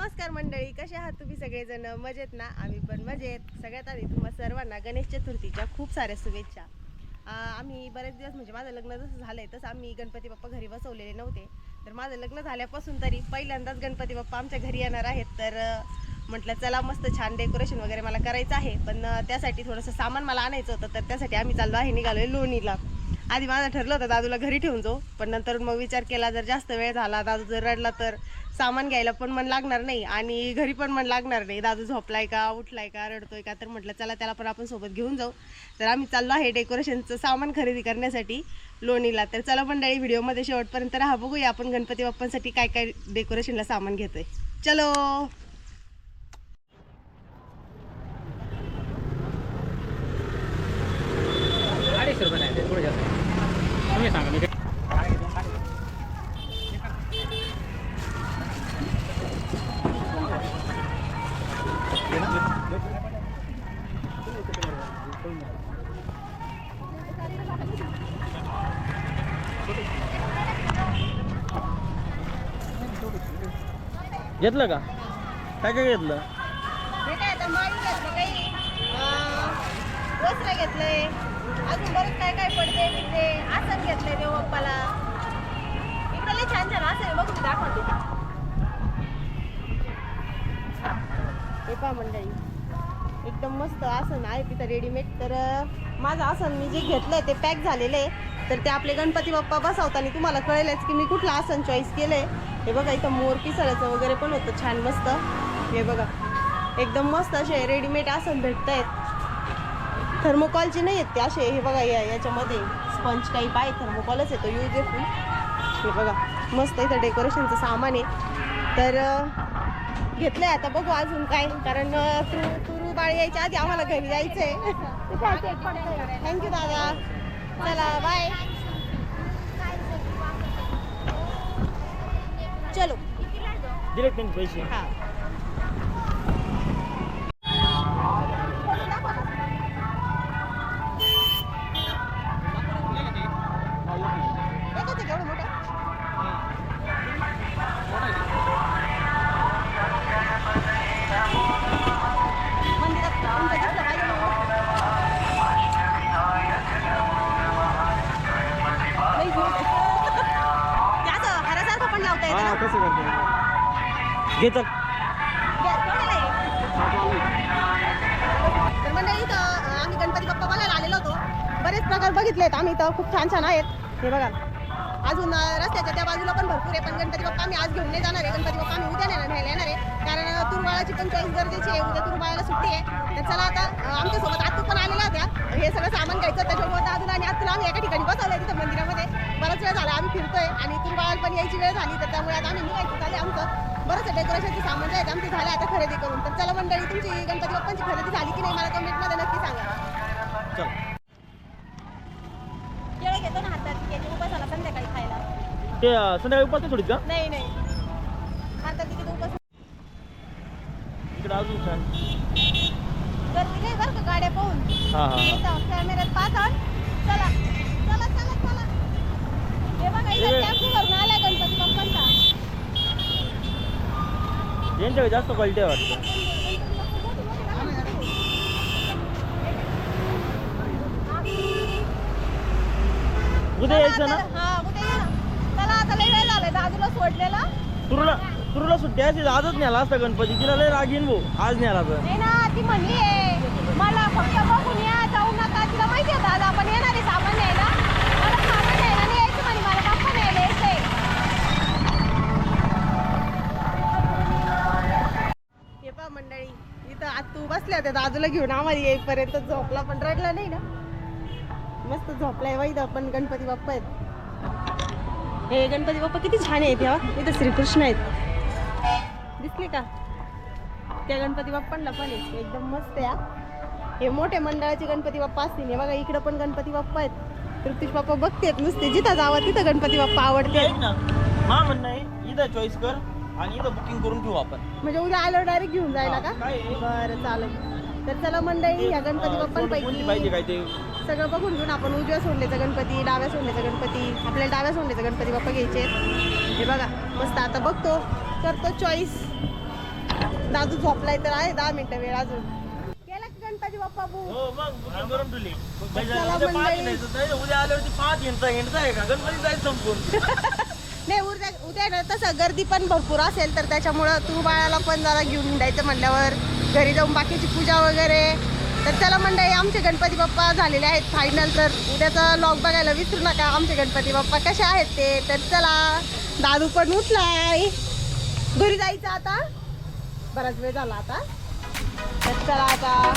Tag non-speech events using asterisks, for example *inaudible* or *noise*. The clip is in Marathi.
नमस्कार मंडळी कसे आहात तुम्ही सगळेजण? मजेत ना? आम्ही पण मजेत. सगळ्यात आधी तुम्हा सर्वांना गणेश चतुर्थीच्या खूप साऱ्या शुभेच्छा. आम्ही बरेच दिवस म्हणजे माझं लग्न जसं झालंय तसं आम्ही गणपती बाप्पा घरी बसवलेले नव्हते. तर माझं लग्न झाल्यापासून तरी पहिल्यांदाच गणपती बाप्पा आमच्या घरी येणार आहेत. तर म्हटलं चला मस्त छान डेकोरेशन वगैरे मला करायचं आहे. पण त्यासाठी थोडंसं सामान मला आणायचं होतं तर त्यासाठी आम्ही चाललो आहे निघालोय लोणीला. आधी माझं ठरलं होतं दादूला घरी ठेवून जाऊ पण नंतर मग विचार केला जर जास्त वेळ झाला दादू जर रडला तर सामान घ्यायला पण मन लागणार नाही आणि घरी पण मन लागणार नाही. दादू झोपलाय का उठलाय का रडतोय का तर म्हटलं चला त्याला पण आपण सोबत घेऊन जाऊ. तर आम्ही चाललो आहे डेकोरेशनचं सामान खरेदी करण्यासाठी लोणीला. तर चला मंडळी व्हिडिओमध्ये शेवटपर्यंत राहा. बघूया आपण गणपती बाप्पांसाठी काय काय डेकोरेशनला सामान घेतोय. चलो! अडीचशे रुपये नाही जास्त. तुम्ही सांगा मी काय घेतलं का? काय काय घेतलं? हे काय आता माळी घेतलं काही? अं, वस्त्र घेतलंय. अजून बरंच काय काय पडते बिडते आसन घेतलंय देव बाप्पाला इकडे लय छान छान आसन आहे बघू मी दाखवते. हे पहा मंडळी एकदम मस्त आसन आहे तिथं रेडीमेड तर माझं आसन मी जे घेतलंय ते पॅक झालेलं आहे. तर ते आपले गणपती बाप्पा बसवताना तुम्हाला कळेलच की मी कुठलं आसन चॉईस केलंय. हे बघा इथं मोर पिसाळ्याचं वगैरे पण होतं छान मस्त. हे बघा एकदम मस्त असे रेडीमेड आसन भेटत आहेत थर्मोकॉलचे नाही आहेत ते असे हे बघा या याच्यामध्ये स्पंज टाईप आहे थर्मोकॉलच येतो युजफुल हे बघा मस्त इथं डेकोरेशनचं सामान आहे. तर अं, घेतलंय आता बघू अजून काय कारण अं, तू तुरू बाळ यायच्या आधी आम्हाला घरी जायचंय. थँक्यू दादा. चला बाय चलो. पैसे. हा. हारासारखं पण कसं घेतात तर मंडळी इथं आम्ही गणपती बाप्पा बघायला आलेलो होतो. बरेच प्रकार बघितले आहेत आम्ही इथं खूप छान छान आहेत. हे बघा. अजून अं, रस्त्याच्या त्या बाजूला पण भरपूर आहे पण गणपती बाप्पा आम्ही आज घेऊन नाही जाणार आहे. गणपती बाप्पा आम्ही उद्या नेणार न्यायला येणार आहे. कारण तुरबाळाची पण चॉईस गरजेची आहे. उद्या तुरबाळाला सुट्टी आहे. तर चला आता अं, आमच्यासोबत आतू पण आलेल्या होत्या. हे सगळं सामान घ्यायचं. त्याच्यामुळे दादूला आणि आतूला आम्ही एका ठिकाणी बसवलंय तिथं मंदिरामध्ये. बराच वेळ झाला आम्ही फिरतोय आणि तुरबाळाला पण यायची वेळ झाली तर त्यामुळे आता आम्ही निघायचं. झाले आमचं बरंच डेकोरेशनचे सामान जे आहेत आमचे झाले आता खरेदी करून. तर चला मंडळी तुमची गणपती बाप्पांची खरेदी झाली की नाही मला कमेंटमध्ये नक्की सांगा. केळं घेतो ना हातात केळी उपास आला संध्याकाळी खायला. ते अं, संध्याकाळी उपास का? नाही नाही. हातात किती उपास इकडे अजून छान गर्दी नाही बरं का गाड्या पाहून. हा हा यांच्याकडे जास्त क्वालिटी आहे वाटतं. उद्या यायचं ना? हा सोडलेला. तुरुला तुरुला सुट्टी आहे आजच न्याला असता गणपती. तिला लय राग येईन भाऊ. आज न्याला तर. ती म्हणली मला फक्त बघून या जाऊ नका. तिला माहिती आहे दादा. आज तू बसल्या होत्या दादूला घेऊन आम्हाला येईपर्यंत झोपला पण रडला नाही ना. मस्त झोपलाय वाईद पण गणपती बाप्पा आहेत. हे गणपती बाप्पा किती छान आहेत या इथं श्रीकृष्ण आहेत. दिसले का? त्या गणपती बाप्पांना पण आहे. एकदम मस्त आहे हे. मोठे मंडळाचे गणपती बाप्पा असतील. हे बघा इकडं पण गणपती बाप्पा आहेत. तृप्तीश बाप्पा बघतेत नुसते. जिथं जावं तिथं गणपती बाप्पा आवडते. ना. हा म्हणणं इथं चॉईस कर. आणि इथं बुकिंग करून ठेवू आपण. म्हणजे उद्या आल्यावर डायरेक्ट घेऊन जायला का? काय आहे? बरं चालेल. तर चला मंडळी ह्या गणपती अं, कोणती पाहिजे बाप्पांपैकी काय ते? सगळं बघून घेऊन आपण उजव्या सोडल्याचा गणपती डाव्या सोडल्याचा गणपती आपल्याला डाव्या सोडल्याचा गणपती बाप्पा घ्यायचे आहेत. हे बघा मस्त आता बघतो. करतो चॉईस दादू झोपलाय तर आहे दहा मिनिटं वेळ अजून. का गणपती बाप्पा बू? हो मग बुकिंग करून ठेवली. चला उद्या पाच मंडळी. हिंडायचं नाही, उद्या आल्यावरती पाच हिंडता हिंडता आहे का? गणपती जायचं संपून. *laughs* नाही उद्या उद्या ना तसं गर्दी पण भरपूर असेल तर त्याच्यामुळं तू बाळाला पण जरा घेऊन द्यायचं म्हटल्यावर घरी जाऊन बाकीची पूजा वगैरे. तर चला मंडळी आमचे गणपती बाप्पा झालेले आहेत फायनल तर उद्याचा लॉग बघायला विसरू नका. आमचे गणपती बाप्पा कसे आहेत ते. तर चला दादू पण उठलाय. घरी जायचं आता? बराच वेळ झाला आता. तर चला आता